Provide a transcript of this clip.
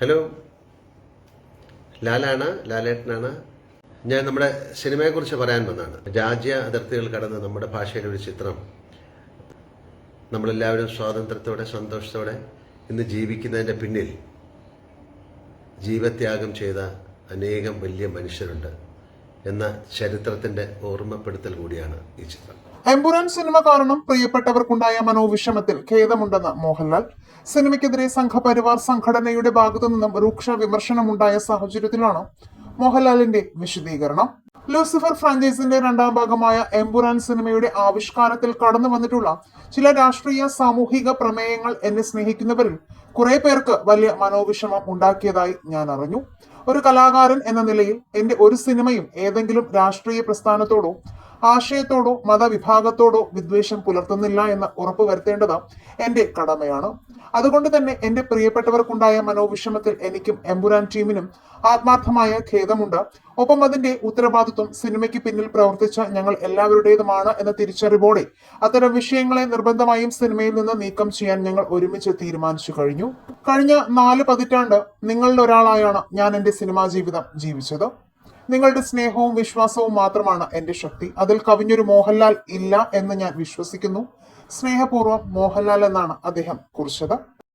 Hello. ലാലാണ്? ലാലേട്ടനാണ്? ഞാൻ നമ്മുടെ സിനിമയെക്കുറിച്ച് പറയാൻ വന്നതാണ്. രാജ്യ അതിർത്തികൾ കടന്ന് നമ്മുടെ ഭാഷയിലെ ഒരു ചിത്രം. നമ്മളെല്ലാവരും സ്വാതന്ത്ര്യത്തോടെ സന്തോഷത്തോടെ ഇന്ന് ജീവിക്കുന്നതിന്റെ പിന്നിൽ ജീവത്യാഗം ചെയ്ത അനേകം വലിയ മനുഷ്യരുണ്ട്. എന്ന ചരിത്രത്തിന്റെ ഓർമ്മപ്പെടുത്തൽ കൂടിയാണ് ഈ ചിത്രം. എമ്പുരാൻ സിനിമ കാരണം പ്രിയപ്പെട്ടവർക്കുണ്ടായ മനോവിഷമത്തിൽ ഖേദമുണ്ടെന്ന് മോഹൻലാൽ. സിനിമയ്ക്കെതിരെ സംഘപരിവാർ സംഘടനയുടെ ഭാഗത്തു നിന്നും രൂക്ഷ വിമർശനമുണ്ടായ സാഹചര്യത്തിലാണ് മോഹൻലാലിന്റെ വിശദീകരണം. ലൂസിഫർ ഫ്രാഞ്ചൈസിന്റെ രണ്ടാം ഭാഗമായ എംബുരാൻ സിനിമയുടെ ആവിഷ്കാരത്തിൽ കടന്നു വന്നിട്ടുള്ള ചില രാഷ്ട്രീയ സാമൂഹിക പ്രമേയങ്ങൾ എന്നെ സ്നേഹിക്കുന്നവരിൽ കുറെ പേർക്ക് വലിയ മനോവിഷമം ഉണ്ടാക്കിയതായി ഞാൻ അറിഞ്ഞു. ഒരു കലാകാരൻ എന്ന നിലയിൽ എന്റെ ഒരു സിനിമയും ഏതെങ്കിലും രാഷ്ട്രീയ പ്രസ്ഥാനത്തോടോ ആശയത്തോടോ മതവിഭാഗത്തോടോ വിദ്വേഷം പുലർത്തുന്നില്ല എന്ന് ഉറപ്പുവരുത്തേണ്ടത് എന്റെ കടമയാണ്. അതുകൊണ്ട് തന്നെ എന്റെ പ്രിയപ്പെട്ടവർക്കുണ്ടായ മനോവിഷമത്തിൽ എനിക്കും എമ്പുരാൻ ടീമിനും ആത്മാർത്ഥമായ ഖേദമുണ്ട്. ഒപ്പം അതിന്റെ ഉത്തരവാദിത്വം സിനിമയ്ക്ക് പിന്നിൽ പ്രവർത്തിച്ച ഞങ്ങൾ എല്ലാവരുടേതുമാണ് എന്ന തിരിച്ചറിവോടെ അത്തരം വിഷയങ്ങളെ നിർബന്ധമായും സിനിമയിൽ നിന്ന് നീക്കം ചെയ്യാൻ ഞങ്ങൾ ഒരുമിച്ച് തീരുമാനിച്ചു കഴിഞ്ഞു. കഴിഞ്ഞ നാല് പതിറ്റാണ്ട് നിങ്ങളിൽ ഒരാളായാണ് ഞാൻ എന്റെ സിനിമാ ജീവിതം ജീവിച്ചത്. നിങ്ങളുടെ സ്നേഹവും വിശ്വാസവും മാത്രമാണ് എന്റെ ശക്തി. അതിൽ കവിഞ്ഞൊരു മോഹൻലാൽ ഇല്ല എന്ന് ഞാൻ വിശ്വസിക്കുന്നു. സ്നേഹപൂർവം മോഹൻലാൽ എന്നാണ് അദ്ദേഹം കുറിച്ചത്.